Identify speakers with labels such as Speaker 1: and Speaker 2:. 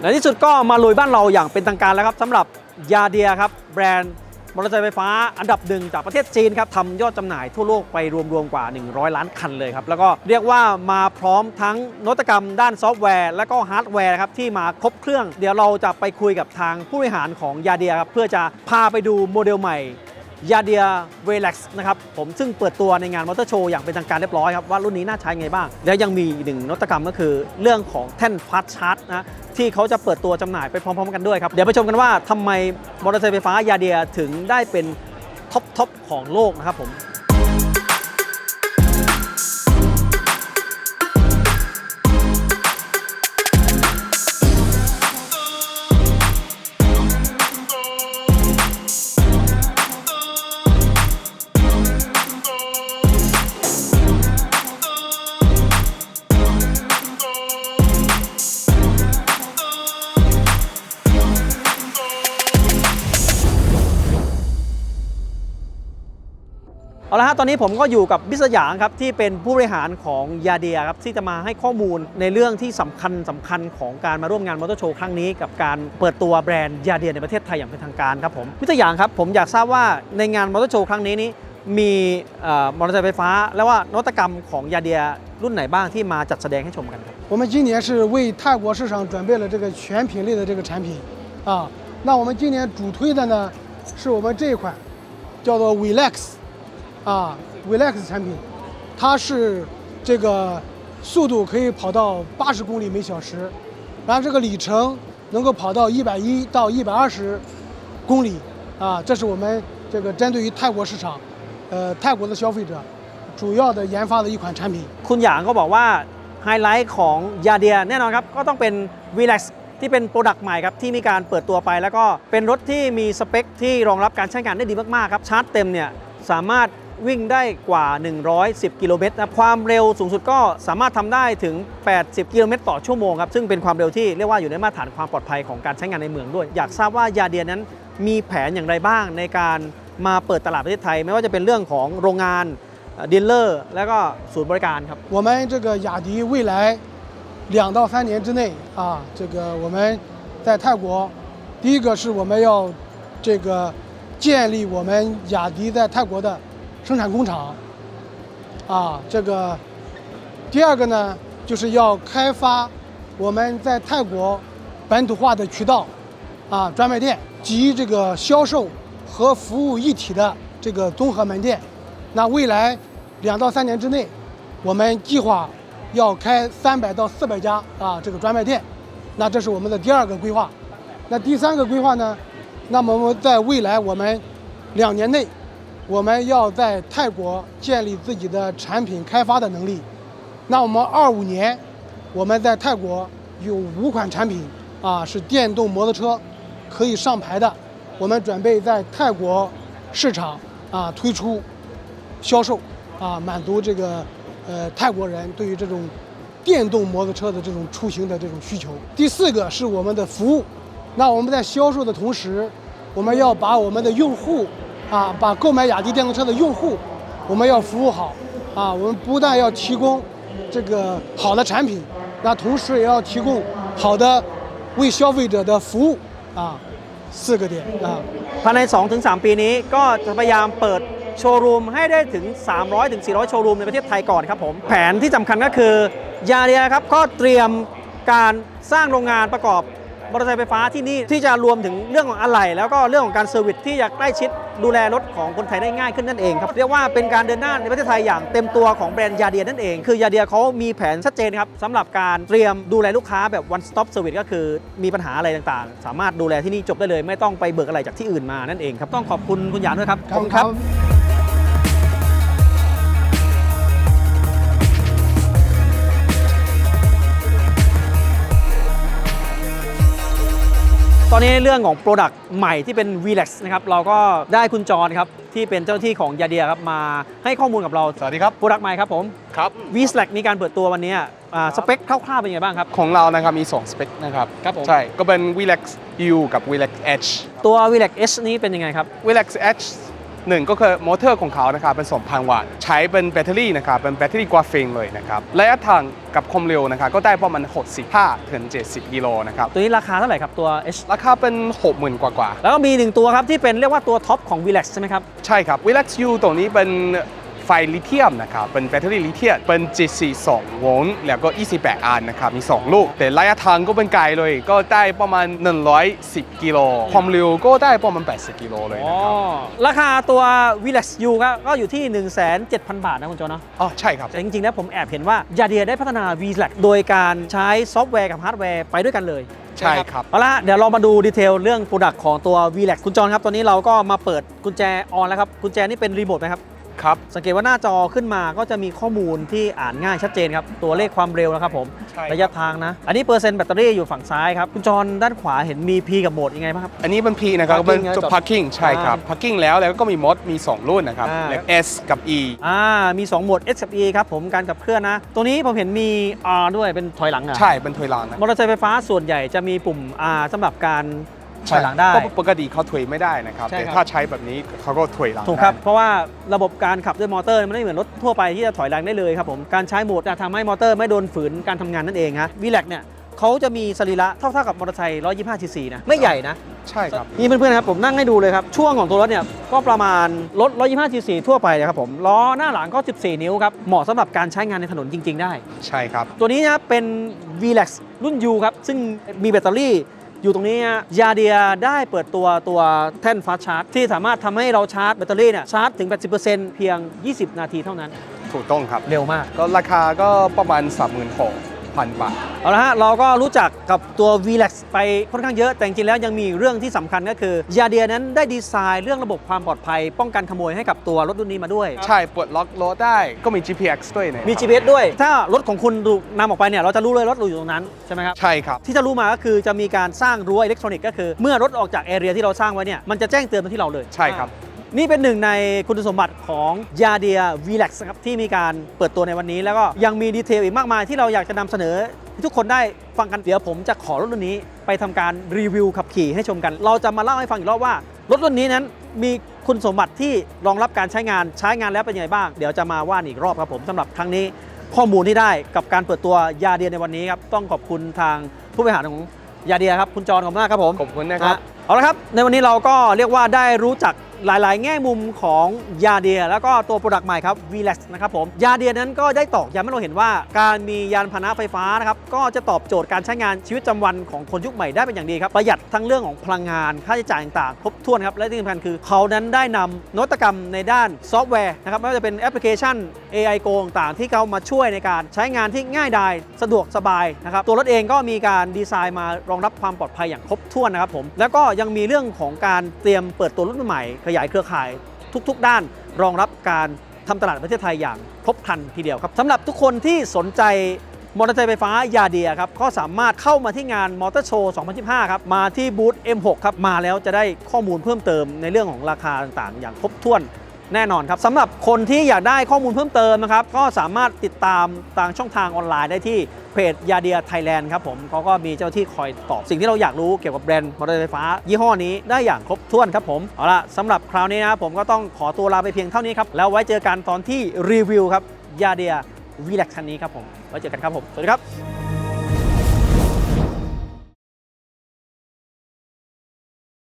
Speaker 1: ในที่สุดก็มาลุยบ้านเราอย่างเป็นทางการแล้วครับสำหรับยาเดียครับแบรนด์มอเตอร์ไซค์ไฟฟ้าอันดับหนึ่งจากประเทศจีนครับทำยอดจำหน่ายทั่วโลกไปรวมๆกว่า 100 ล้านคันเลยครับ แล้วก็เรียกว่ามาพร้อมทั้งนวัตกรรมด้านซอฟต์แวร์ และก็ฮาร์ดแวร์ครับที่มาครบเครื่อง เดี๋ยวเราจะไปคุยกับทางผู้บริหารของยาเดียครับเพื่อจะพาไปดูโมเดลใหม่ ยาเดียเวลักซ์นะครับผมซึ่งเปิดตัวในงานมอเตอร์โชว์อย่างเป็นทางการเรียบร้อยครับ ว่ารุ่นนี้น่าใช้ไงบ้าง แล้วยังมีอีกหนึ่งนวัตกรรมก็คือเรื่องของแท่นฟาสชาร์จนะที่เขาจะเปิดตัวจำหน่ายไปพร้อมๆกันด้วยครับ เดี๋ยวไปชมกันว่าทำไมมอเตอร์ไซค์ไฟฟ้ายาเดียถึงได้เป็นท็อปทอปของโลกนะครับผม เอาละฮะตอนนี้ผมก็อยู่กับบิสยางครับที่เป็นผู้บริหารของยาเดียครับที่จะมาให้ข้อมูลในเรื่องที่สำคัญสำคัญของการมาร่วมงานมอเตอร์โชว์ครั้งนี้กับการเปิดตัวแบรนด์ยาเดียในประเทศไทยอย่างเป็นทางการครับผมบิสยางครับผมอยากทราบว่าในงานมอเตอร์โชว์ครั้งนี้นี้มีเอ่อมอเตอร์ไซค์ไฟฟ้า และว่านวัตกรรมของยาเดียรุ่นไหนบ้างที่มาจัดแสดงให้ชมกันครับ
Speaker 2: 我们今年是为泰国市场准备了这个全品类的这个产品啊。那我们今年主推的呢，是我们这一款叫做 Relax 啊 Relax 产品，它是这个速度可以跑到八十公里每小时，然后这个里程能够跑到一百一到一百二十公里啊。这是我们这个针对于泰国市场，呃泰国的消费者主要的研发的一款产品。
Speaker 1: คุณหยางก็บอกว่าไฮไลท์ของยาเดียแน่นอนครับ ก็ต้องเป็น v l a x ที่เป็นโปรดักต์ใหม่ครับ ที่มีการเปิดตัวไป แล้วก็เป็นรถที่มีสเปคที่รองรับการใช้งานได้ดีมาก ๆ ครับ ชาร์จเต็มเนี่ยสามารถ วิ่งได้กว่า 110 กิโลเมตรนะความเร็วสูงสุดก็สามารถทำได้ถึง 80 กิโลเมตรต่อชั่วโมงครับ ซึ่งเป็นความเร็วที่เรียกว่าอยู่ในมาตรฐานความปลอดภัยของการใช้งานในเมืองด้วย อยากทราบว่ายาเดียนั้นมีแผนอย่างไรบ้างในการมาเปิดตลาดประเทศไทย ไม่ว่าจะเป็นเรื่องของโรงงานดีลเลอร์แล้วก็ศูนย์บริการครับ
Speaker 2: 我们这个雅迪未来两到三年之内啊，这个我们在泰国，第一个是我们要这个建立我们雅迪在泰国的 生产工厂啊，这个第二个呢就是要开发我们在泰国本土化的渠道啊专卖店及这个销售和服务一体的这个综合门店。那未来两到三年之内，我们计划要开三百到四百家啊这个专卖店，那这是我们的第二个规划。那第三个规划呢？那么我们在未来我们两年内，我们要在泰国建立自己的产品开发的能力。那我们二五年，我们在泰国有五款产品啊是电动摩托车可以上牌的，我们准备在泰国市场啊推出销售啊，满足这个呃泰国人对于这种电动摩托车的这种出行的这种需求。第四个是我们的服务，那我们在销售的同时，我们要把我们的用户啊，把购买雅迪电动车的用户，我们要服务好啊，我们不但要提供这个好的产品，那同时也要提供好的为消费者的服务啊，四个点啊。
Speaker 1: ภายใน 2-3 ปีนี้ก็จะพยายามเปิดโชว์รูมให้ได้ถึง 300-400ถึง400 โชว์รูมในประเทศไทยก่อนครับผม แผนที่สำคัญก็คือยาเดียครับก็เตรียมการสร้างโรงงานประกอบมอเตอร์ไซค์ไฟฟ้าที่นี่ที่จะรวมถึงเรื่องของอะไหล่แล้วก็เรื่องของการเซอร์วิสที่จะใกล้ชิด ดูแลรถของคนไทยได้ง่ายขึ้นนั่นเองครับเรียกว่าเป็นการเดินหน้าในประเทศไทยอย่างเต็มตัวของแบรนด์ยาเดียนั่นเองคือยาเดียเขามีแผนชัดเจนครับสำหรับการเตรียมดูแลลูกค้าแบบ one stop service ก็คือมีปัญหาอะไรต่างๆ สามารถดูแลที่นี่จบได้เลย ไม่ต้องไปเบิกอะไรจากที่อื่นมานั่นเองครับต้องขอบคุณคุณหยางด้วยครับขอบคุณครับ อนนี้เรื่องของ Product ใหม่ที่เป็น v l a x นะครับเราก็ได้คุณจรครับที่เป็นเจ้าหน้าที่ของยาเดียครับมาให้ข้อมูลกับเรา
Speaker 3: สวัสดีครับ
Speaker 1: โปรดักต์ใหม่ครับผม
Speaker 3: ครับ
Speaker 1: v s l a c มีการเปิดตัววันนี้อ่าสเปคคร่าวๆเป็นยังไงบ้างครับ
Speaker 3: ของเรานะครับมี 2 สเปคนะครับ
Speaker 1: ครับผม
Speaker 3: ใช่ ก็เป็น Relax U กับ Relax Edge
Speaker 1: ตัว v l a x H นี้เป็นยังไงครับ
Speaker 3: Relax Edge หนึ่งก็คือมอเตอร์ของเขานะครับเป็น 2,000 วัตต์ ใช้เป็นแบตเตอรี่นะครับเป็นแบตเตอรี่กราฟีนเลยนะครับระยะทางกับความเร็วนะครับก็ได้ประมาณ 65ถึง70 กิโลนะครับ
Speaker 1: ตัวนี้ราคาเท่าไหร่ครับตัว H
Speaker 3: ราคาเป็น 60,000 กว่ากว่า
Speaker 1: แล้วก็มีหนึ่งตัวครับที่เป็นเรียกว่าตัวท็อปของ v l a x ใช่ไหมครับ
Speaker 3: ๆใช่ครับ Relax U ตรงนี้เป็น ไฟลิเธียมนะครับเป็นแบตเตอรี่ลิเธียมเป็น G42 โวลต์แล้วก็ 28 อันนะครับมี 2 ลูก แต่ระยะทางก็เป็นไกลเลย ก็ได้ประมาณ 110 กิโลความเร็วก็ได้ประมาณ 80 กิโลเลยนะครับ
Speaker 1: ราคาตัว v l a x U ครับก็อยู่ที่ 1,700 บาทนะคุณโจเนาะ
Speaker 3: อ๋อใช่ครับ
Speaker 1: แต่จริงๆแล้วผมแอบเห็นว่ายาเดียได้พัฒนา v l a x โดยการใช้ซอฟต์แวร์กับฮาร์ดแวร์ไปด้วยกันเลย
Speaker 3: ใช่ครับ
Speaker 1: เอาละเดี๋ยวเรามาดูดีเทลเรื่องโปรดักต์ของตัว v l a x คุณจอนครับ ตอนนี้เราก็มาเปิดกุญแจออนแล้วครับ กุญแจนี่เป็นรีโมทไหมครับ
Speaker 3: ครับ
Speaker 1: สังเกตว่าหน้าจอขึ้นมาก็จะมีข้อมูลที่อ่านง่ายชัดเจนครับ ตัวเลขความเร็วนะครับผม
Speaker 3: ใช่ครับ
Speaker 1: ระยะทางนะ อันนี้เปอร์เซ็นต์แบตเตอรี่อยู่ฝั่งซ้ายครับ คุณจรด้านขวาเห็นมี P กับโหมดยังไงบ้างครับ
Speaker 3: อันนี้เป็น P นะครับ
Speaker 1: Parking
Speaker 3: เป็น
Speaker 1: ไง
Speaker 3: จุด
Speaker 1: จอด
Speaker 3: parking ใช่ครับ parking แล้วแล้วก็มีมดมี 2 รุ่นนะครับ
Speaker 1: อ่า
Speaker 3: แล้ว S กับ E
Speaker 1: อ่า มี 2 โหมด S กับ E ครับผมการขับเคลื่อนนะ ตัวนี้ผมเห็นมี R ด้วยเป็นถอยหลังอะ
Speaker 3: ใช่ เป็นถอยหลังนะ
Speaker 1: มอเตอร์ไซค์ไฟฟ้าส่วนใหญ่จะมีปุ่ม R สำหรับการ ถอยหลังได้
Speaker 3: เพราะปกติเขาถอยไม่ได้นะครับ
Speaker 1: ใช่
Speaker 3: แต่
Speaker 1: ครับ
Speaker 3: ถ้าใช้แบบนี้เขาก็ถอยหลัง
Speaker 1: ถูกครับ
Speaker 3: ได้
Speaker 1: เพราะว่าระบบการขับด้วยมอเตอร์มันไม่เหมือนรถทั่วไปที่จะถอยหลังได้เลยครับผม การใช้โหมดจะทำให้มอเตอร์ไม่โดนฝืนการทำงานนั่นเองฮะวีแลกเนี่ยเขาจะมีสรีระเท่าๆกับมอเตอร์ไซค์125ซีซีนะ ไม่ใหญ่นะ
Speaker 3: ใช่ครับ
Speaker 1: นี่เพื่อนๆนะครับผมนั่งให้ดูเลยครับ ช่วงของตัวรถเนี่ยก็ประมาณรถ125ซีซีทั่วไปนะครับผมล้อหน้าหลังก็ 14 นิ้วครับเหมาะสำหรับการใช้งานในถนนจริง ๆ ได้
Speaker 3: ใช่ครับ
Speaker 1: ตัวนี้นะเป็น v l a x รุ่น U ครับ ซึ่งมีแบตเตอรี่ อยู่ตรงนี้ยาเดียได้เปิดตัวตัวแท่นฟาสชาร์จ ที่สามารถทำให้เราชาร์จแบตเตอรี่เนี่ยชาร์จถึง 80%เพียง 20 นาทีเท่านั้น
Speaker 3: ถูกต้องครับ
Speaker 1: เร็วมาก
Speaker 3: ก็ราคาก็ประมาณ 36,000 บาท
Speaker 1: เอาละฮะ เราก็รู้จักกับตัว v l a x ไปค่อนข้างเยอะ แต่จริงๆแล้วยังมีเรื่องที่สำคัญก็คือยาเดียนั้นได้ดีไซน์เรื่องระบบความปลอดภัย ป้องกันขโมยให้กับตัวรถรุ่นนี้มาด้วย
Speaker 3: ใช่ปลดล็อกรถได้ก็มี GPX ด้วยนะ
Speaker 1: มี GPS ด้วย ถ้ารถของคุณดูนำออกไปเนี่ยเราจะรู้เลยรถอยู่ตรงนั้นใช่ไหมครับ
Speaker 3: ใช่ครับ
Speaker 1: ที่จะรู้มาก็คือจะมีการสร้างรั้วอิเล็กทรอนิกส์ก็คือ เมื่อรถออกจากแอเรียที่เราสร้างไว้เนี่ยมันจะแจ้งเตือนมาที่เราเลย
Speaker 3: ใช่ครับ
Speaker 1: นี่เป็นหนึ่งในคุณสมบัติของยาเดีย v l a x ครับที่มีการเปิดตัวในวันนี้ แล้วก็ยังมีดีเทลอีกมากมายที่เราอยากจะนำเสนอให้ทุกคนได้ฟังกันเดี๋ยวผมจะขอรถรุ่นนี้ไปทำการรีวิวขับขี่ให้ชมกัน เราจะมาเล่าให้ฟังอีกรอบว่ารถรุ่นนี้นั้นมีคุณสมบัติที่รองรับการใช้งานใช้งานแล้วเป็นยังไงบ้าง เดี๋ยวจะมาว่าอีกรอบครับผมสำหรับครั้งนี้ข้อมูลที่ได้กับการเปิดตัวยาเดียในวันนี้ครับต้องขอบคุณทางผู้บริหารของยาเดียครับคุณจรขอบคุณมากครับผม
Speaker 3: ขอบคุณนะครับ
Speaker 1: ฮเอาละครับในวันนี้เราก็เรียกว่าได้รู้จัก หลายๆ แง่มุมของยาเดีย แล้วก็ตัวโปรดักต์ใหม่ครับ v l a x นะครับผมยาเดียนั้นก็ได้ตอกย้ำให้เราเห็นว่า การมียานพาหนะไฟฟ้านะครับก็จะตอบโจทย์การใช้งานชีวิตประจำวันของคนยุคใหม่ได้เป็นอย่างดีครับ ประหยัดทั้งเรื่องของพลังงานค่าใช้จ่ายต่างๆ ครบถ้วนครับ และที่สำคัญคือเขานั้นได้นำนวัตกรรมในด้านซอฟต์แวร์นะครับไม่ว่าจะเป็นแอปพลิเคชัน AI Go ต่างๆที่เขามาช่วยในการใช้งานที่ง่ายดายสะดวกสบายนะครับตัวรถเองก็มีการดีไซน์มารองรับความปลอดภัยอย่างครบถ้วนนะครับผมแล้วก็ยังมีเรื่องของการเตรียมเปิดตัวรุ่นใหม่ขยายเครือข่ายทุกๆ ด้าน รองรับการทำตลาดประเทศไทยอย่างครบครันทีเดียวครับสำหรับทุกคนที่สนใจมอเตอร์ไซค์ไฟฟ้ายาเดียครับก็สามารถเข้ามาที่งานมอเตอร์โชว์ 2015 ครับ มาที่บูธ M6 ครับ มาแล้วจะได้ข้อมูลเพิ่มเติมในเรื่องของราคาต่างๆ อย่างครบถ้วน แน่นอนครับสำหรับคนที่อยากได้ข้อมูลเพิ่มเติมนะครับ ก็สามารถติดตามทางช่องทางออนไลน์ได้ที่เพจยาเดียไทยแลนด์ครับผมเขาก็มีเจ้าที่คอยตอบสิ่งที่เราอยากรู้เกี่ยวกับแบรนด์มอเตอร์ไซค์ฟฟ้า ยี่ห้อนี้ได้อย่างครบถ้วนครับผม เอาละสำหรับคราวนี้นะครับผมก็ต้องขอตัวลาไปเพียงเท่านี้ครับ แล้วไว้เจอกันตอนที่รีวิวครับยาเดียวีแลกคันนี้ครับผมไว้เจอกันครับผม สวัสดีครับ